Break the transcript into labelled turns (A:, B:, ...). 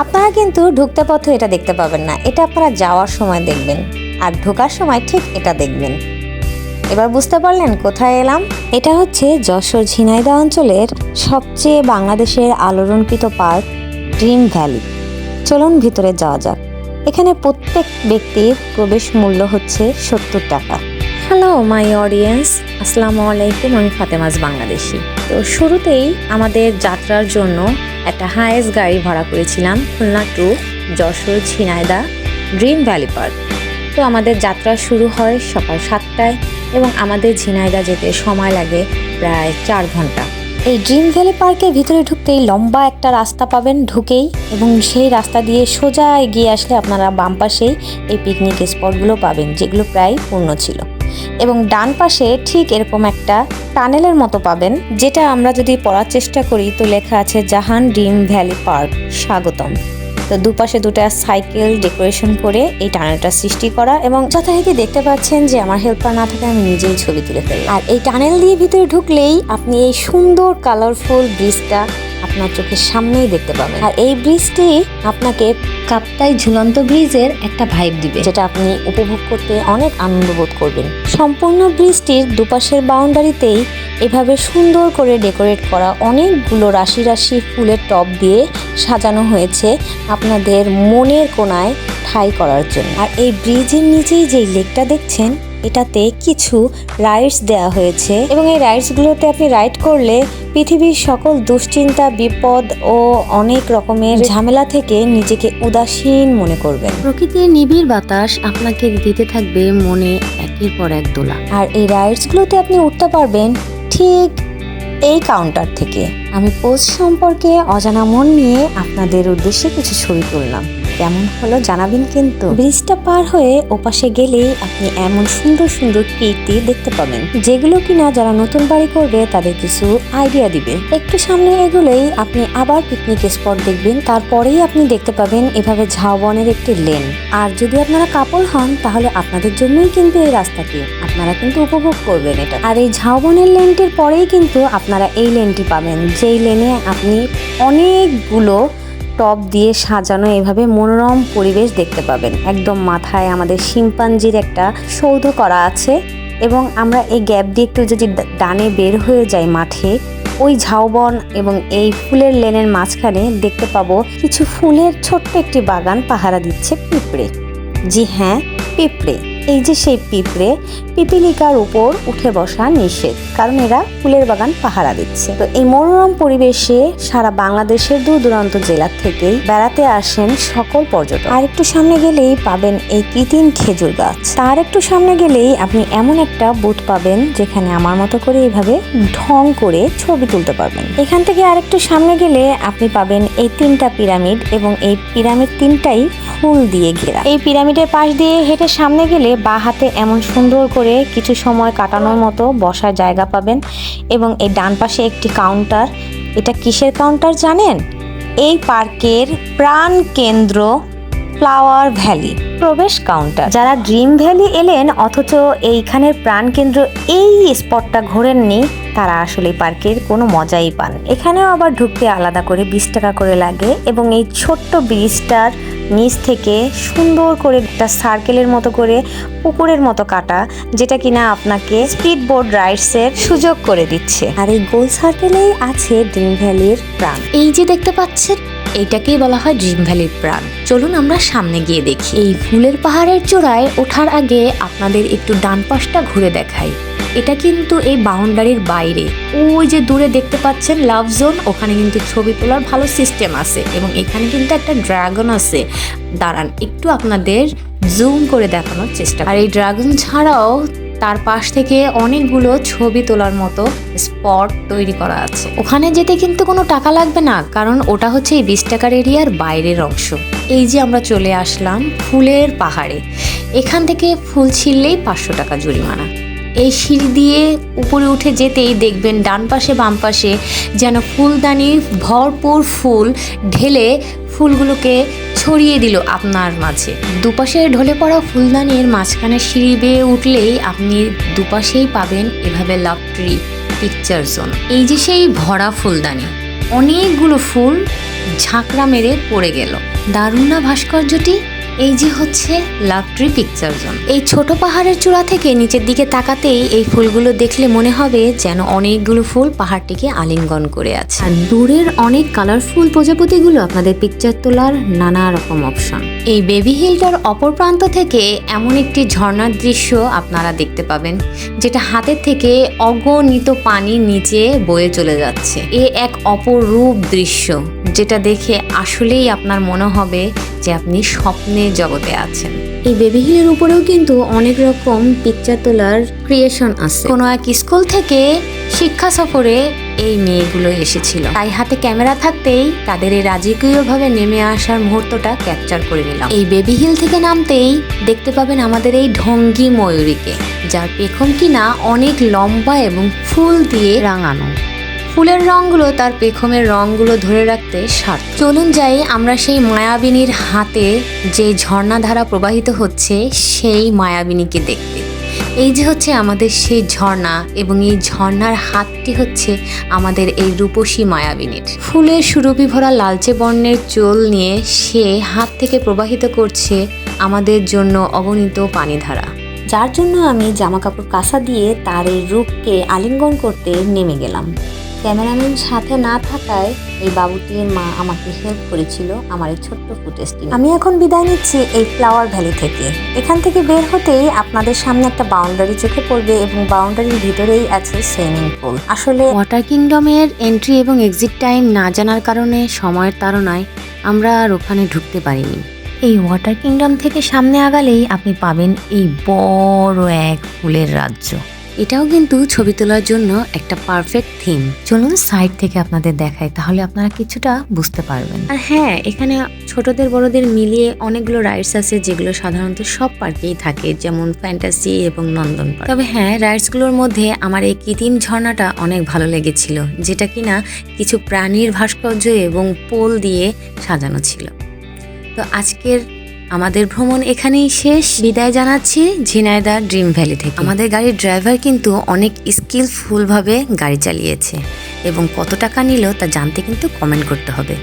A: আপনারা কিন্তু ঢুকতে পথে এটা দেখতে পাবেন না। এটা আপনারা যাওয়ার সময় দেখবেন। আর ঢোকার সময় ঠিক এটা দেখবেন। এবার বুঝতে পারলেন কোথায় এলাম? এটা হচ্ছে যশোর ঝিনাইদা অঞ্চলের সবচেয়ে বাংলাদেশের আলোড়নকৃত পার্ক ড্রিম ভ্যালি। চলুন ভিতরে যাওয়া যাক। এখানে প্রত্যেক ব্যক্তির প্রবেশ মূল্য হচ্ছে সত্তর টাকা। হ্যালো মাই অডিয়েন্স আসসালামু আলাইকুম আমি ফাতেমাজ বাংলাদেশি। তো শুরুতেই আমাদের যাত্রার জন্য একটা হায়েস্ট গাড়ি ভাড়া করেছিলাম, Khulna to Jessore Jhenaidah dream valley park তো আমাদের যাত্রা শুরু হয় সকাল সাতটায় এবং আমাদের ঝিনাইদা যেতে সময় লাগে প্রায় চার ঘণ্টা। এই ড্রিম ভ্যালি পার্কের ভিতরে ঢুকতেই লম্বা একটা রাস্তা পাবেন ঢুকেই এবং সেই রাস্তা দিয়ে সোজা এগিয়ে আসলে আপনারা বাম পাশেই এই পিকনিক স্পটগুলো পাবেন, যেগুলো প্রায় পূর্ণ ছিল। এবং ডান পাশে ঠিক এরকম একটা টানেলের মতো পাবেন, যেটা আমরা যদি পড়ার চেষ্টা করি, তো লেখা আছে, জাহান ড্রিম ভ্যালি পার্ক স্বাগতম। তো দুপাশে দুটা সাইকেল ডেকোরেশন করে এই টানেলটা সৃষ্টি করা এবং যথারীতি দেখতে পাচ্ছেন যে আমার হেল্পার না থাকে আমি নিজেই ছবি তুলে ফেলি আর এই টানেল দিয়ে ভিতরে ঢুকলেই আপনি এই সুন্দর কালারফুল ব্রিজটা আপনার চোখের সামনেই দেখতে পাবেন। আর এই ব্রিজটি আপনাকে কাপ্তাই ঝুলন্ত ব্রিজের একটা ভাইব দিবে, যেটা আপনি উপভোগ করতে অনেক আনন্দ বোধ করবেন। সম্পূর্ণ ব্রিজটির দুপাশের বাউন্ডারিতেই এভাবে সুন্দর করে ডেকোরেট করা অনেকগুলো রাশি রাশি ফুলের টব দিয়ে সাজানো হয়েছে আপনাদের মনের কোনায় ঠাই করার জন্য। আর এই ব্রিজের নিচেই যেই লেকটা দেখছেন, এটাতে কিছু রাইডস দেওয়া হয়েছে। এবং এই রাইডসগুলোতে আপনি রাইড করলে পৃথিবীর সকল দুশ্চিন্তা বিপদ ও অনেক রকমের ঝামেলা থেকে নিজেকে উদাসীন মনে করবেন।
B: প্রকৃতির নিবিড় বাতাস আপনাকে দিতে থাকবে মনে একের পর এক দোলা।
A: আর এই রাইডসগুলোতে আপনি উঠতে পারবেন ঠিক এই কাউন্টার থেকে। আমি পোস্ট সম্পর্কে অজানা মন নিয়ে আপনাদের উদ্দেশ্যে কিছু ছবি তুললাম। কেমন হলো জানাবেন কিন্তু। ব্রিজটা পার হয়ে ওপাশে গেলেই আপনি এমন সুন্দর সুন্দর কীর্তি দেখতে পাবেন। যেগুলো কিনা যারা নতুন বাড়ি করবে, তাদের কিছু আইডিয়া দিবে। একটু সামনে এগুলোই আপনি আবার পিকনিক স্পট দেখবেন। তারপরেই আপনি দেখতে পাবেন এভাবে ঝাউবনের একটি লেন। আর যদি আপনারা কাপল হন, তাহলে আপনাদের জন্যই কিন্তু এই রাস্তাটি। আপনারা কিন্তু উপভোগ করবেন এটা। আর এই ঝাউবনের লেনটির পরেই কিন্তু আপনারা এই লেনটি পাবেন। যেই লেনে আপনি অনেকগুলো টপ দিয়ে সাজানো এভাবে মনোরম পরিবেশ দেখতে পাবেন। একদম মাথায় আমাদের শিম্পাঞ্জির একটা সৌধ করা আছে এবং আমরা এই গ্যাপ দিয়ে একটু যদি ডানে বের হয়ে যাই মাঠে, ওই ঝাউবন এবং এই ফুলের লেনের মাঝখানে দেখতে পাবো কিছু ফুলের ছোট্ট একটি বাগান পাহারা দিচ্ছে পিঁপড়ে। জি হ্যাঁ পিঁপড়ে। এই যে সেই পিঁপড়ে, পিপিলিকার উপর উঠে বসা নিষেধ, কারণ এরা ফুলের বাগান পাহারা দিচ্ছে। তো এই মনোরম পরিবেশে সারা বাংলাদেশের দূর দূরান্ত জেলা থেকেই বেড়াতে আসেন সকল পর্যটক। আর একটু সামনে গেলেই পাবেন এই কৃত্রিম খেজুর গাছ। তার একটু সামনে গেলেই আপনি এমন একটা বুথ পাবেন, যেখানে আমার মতো করে এইভাবে ঢং করে ছবি তুলতে পারবেন। এখান থেকে আরেকটু সামনে গেলে আপনি পাবেন এই তিনটা পিরামিড এবং এই পিরামিড তিনটাই ফুল দিয়ে ঘেরা। এই পিরামিডের পাশ দিয়ে হেঁটে সামনে গেলে বা হাতে এমন সুন্দর করে কিছু সময় কাটানোর মতো বসার জায়গা পাবেন এবং এই ডান পাশে একটি কাউন্টার। এটা কিসের কাউন্টার জানেন? এই পার্কের প্রাণ কেন্দ্র ফ্লাওয়ার ভ্যালি। প্রবেশ কাউন্টার। যারা ড্রিম ভ্যালি এলেন, অথচ এইখানের প্রাণকেন্দ্র এই স্পটটা ঘোরেননি, তারা আসলে পার্কের কোনো মজাই পান। এখানেও আবার ঢুকতে আলাদা করে বিশ টাকা করে লাগে এবং এই ছোট্ট ব্রিজটার নিচ থেকে সুন্দর করে একটা সার্কেলের মতো করে পুকুরের মতো কাটা, যেটা কিনা আপনাকে স্পিড বোর্ড রাইডসের সুযোগ করে দিচ্ছে। আর এই গোল সার্কেলেই আছে ড্রিম ভ্যালির প্রাণ।
B: এই যে দেখতে পাচ্ছেন এইটাকেই বলা হয় ড্রিম ভ্যালির প্রাণ। চলুন আমরা সামনে গিয়ে দেখি। এই ফুলের পাহাড়ের চূড়ায় ওঠার আগে আপনাদের একটু ডান পাশটা ঘুরে দেখাই। এটা কিন্তু এই বাউন্ডারির বাইরে। ওই যে দূরে দেখতে পাচ্ছেন লাভ জোন, ওখানে কিন্তু ছবি তোলার ভালো সিস্টেম আছে এবং এখানে কিন্তু একটা ড্রাগন আছে। দাঁড়ান, একটু আপনাদের জুম করে দেখানোর চেষ্টা আর এই ড্রাগন ছাড়াও তার পাশ থেকে অনেকগুলো ছবি তোলার মতো স্পট তৈরি করা আছে। ওখানে যেতে কিন্তু কোনো টাকা লাগবে না, কারণ ওটা হচ্ছে এই বিশ টাকার এরিয়ার বাইরের অংশ। এই যে আমরা চলে আসলাম ফুলের পাহাড়ে। এখান থেকে ফুল ছিললেই পাঁচশো টাকা জরিমানা। এই সিঁড়ি দিয়ে উপরে উঠে যেতেই দেখবেন ডান পাশে, বাম পাশে যেন ফুলদানি ভরপুর ফুল ঢেলে ফুলগুলোকে ছড়িয়ে দিল আপনার মাঝে। দুপাশে ঢলে পড়া ফুলদানির মাঝখানে সিঁড়ি বেয়ে উঠলেই আপনি দুপাশেই পাবেন এভাবে লাভ ট্রি পিকচার জোন এই যে সেই ভরা ফুলদানি, অনেকগুলো ফুল ঝাঁকড়া মেরে পড়ে গেল।
A: দারুণা ভাস্কর্যটি? এই যে হচ্ছে লাভ ট্রি পিকচার জোন। এই ছোট পাহাড়ের চূড়া থেকে নিচের দিকে তাকাতেই এই ফুলগুলো দেখলে মনে হবে যেন অনেকগুলো ফুল পাহাড়টিকে আলিঙ্গন করে আছে। আর দূরের অনেক কালারফুল প্রজাপতিগুলো আপনাদের পিকচার তোলার নানা রকম অপশন এই বেবি হিলটার অপর প্রান্ত থেকে এমন একটি ঝর্ণার দৃশ্য আপনারা দেখতে পাবেন, যেটা হাতের থেকে অগণিত পানি নিচে বয়ে চলে যাচ্ছে। এ এক অপরূপ দৃশ্য। যেটা দেখে আসলেই আপনার মনে হবে যে আপনি স্বপ্নের জগতে আছেন। এই বেবি হিলের উপরেও কিন্তু অনেক রকম পিকচার তোলার ক্রিয়েশন আছে। কোনো এক স্কুল থেকে শিক্ষা সফরে এই মেয়েগুলো এসেছিল। তাই হাতে ক্যামেরা থাকতেই তাদের এই রাজকীয়ভাবে নেমে আসার মুহূর্তটা ক্যাপচার করে নিলাম। এই বেবি হিল থেকে নামতেই দেখতে পাবেন আমাদের এই ঢঙ্গি ময়ূরীকে যার পেখম কিনা অনেক লম্বা এবং ফুল দিয়ে রাঙানো। ফুলের রঙগুলো তার পেখমের রঙগুলো ধরে রাখতে সার চলুন যাই, আমরা সেই মায়াবিনীর হাতে যে ঝর্ণাধারা প্রবাহিত হচ্ছে, সেই মায়াবিনীকে দেখতে। এই যে হচ্ছে আমাদের সেই ঝর্ণা এবং এই ঝর্ণার হাতটি হচ্ছে আমাদের এই রূপসী মায়াবিনীর। ফুলের সুরভি ভরা লালচে বর্ণের চোল নিয়ে সে হাত থেকে প্রবাহিত করছে আমাদের জন্য অগণিত পানিধারা।
C: যার জন্য আমি জামা কাপড় কাঁচা দিয়ে তার এই রূপকে আলিঙ্গন করতে নেমে গেলাম। ক্যামেরাম্যান সাথে না থাকায় এই বাবুটির মা আমাকে হেল্প করেছিল আমার এই ছোট্ট ফুটেজটি আমি এখন বিদায় নিচ্ছি এই ফ্লাওয়ার ভ্যালি থেকে। এখান থেকে বের হতেই আপনাদের সামনে একটা বাউন্ডারি চোখে পড়বে এবং বাউন্ডারির ভিতরেই আছে সুইমিং পুল আসলে
A: ওয়াটার কিংডমের এন্ট্রি এবং এক্সিট টাইম না জানার কারণে সময়ের তাড়নায় আমরা আর ওখানে ঢুকতে পারিনি। এই ওয়াটার কিংডম থেকে সামনে আগালেই আপনি পাবেন এই বড় এক ফুলের রাজ্য। এটাও কিন্তু ছবি তোলার জন্য একটা পারফেক্ট থিম চলুন সাইড থেকে আপনাদের দেখায় তাহলে আপনারা কিছুটা বুঝতে পারবেন। আর হ্যাঁ এখানে ছোটদের বড়দের মিলিয়ে অনেকগুলো রাইডস আছে যেগুলো সাধারণত সব পার্কেই থাকে যেমন ফ্যান্টাসি এবং নন্দন পার্ক তবে হ্যাঁ রাইডসগুলোর মধ্যে আমার এই কৃত্রিম ঝর্ণাটা অনেক ভালো লেগেছিল যেটা কিনা কিছু প্রাণীর ভাস্কর্য এবং পোল দিয়ে সাজানো ছিল। তো আজকের আমাদের ভ্রমণ এখানেই শেষ। বিদায় জানাচ্ছি ঝিনাইদা ড্রিম ভ্যালি থেকে। আমাদের গাড়ির ড্রাইভার কিন্তু অনেক স্কিলফুলভাবে গাড়ি চালিয়েছে এবং কত টাকা নিল তা জানতে কিন্তু কমেন্ট করতে হবে।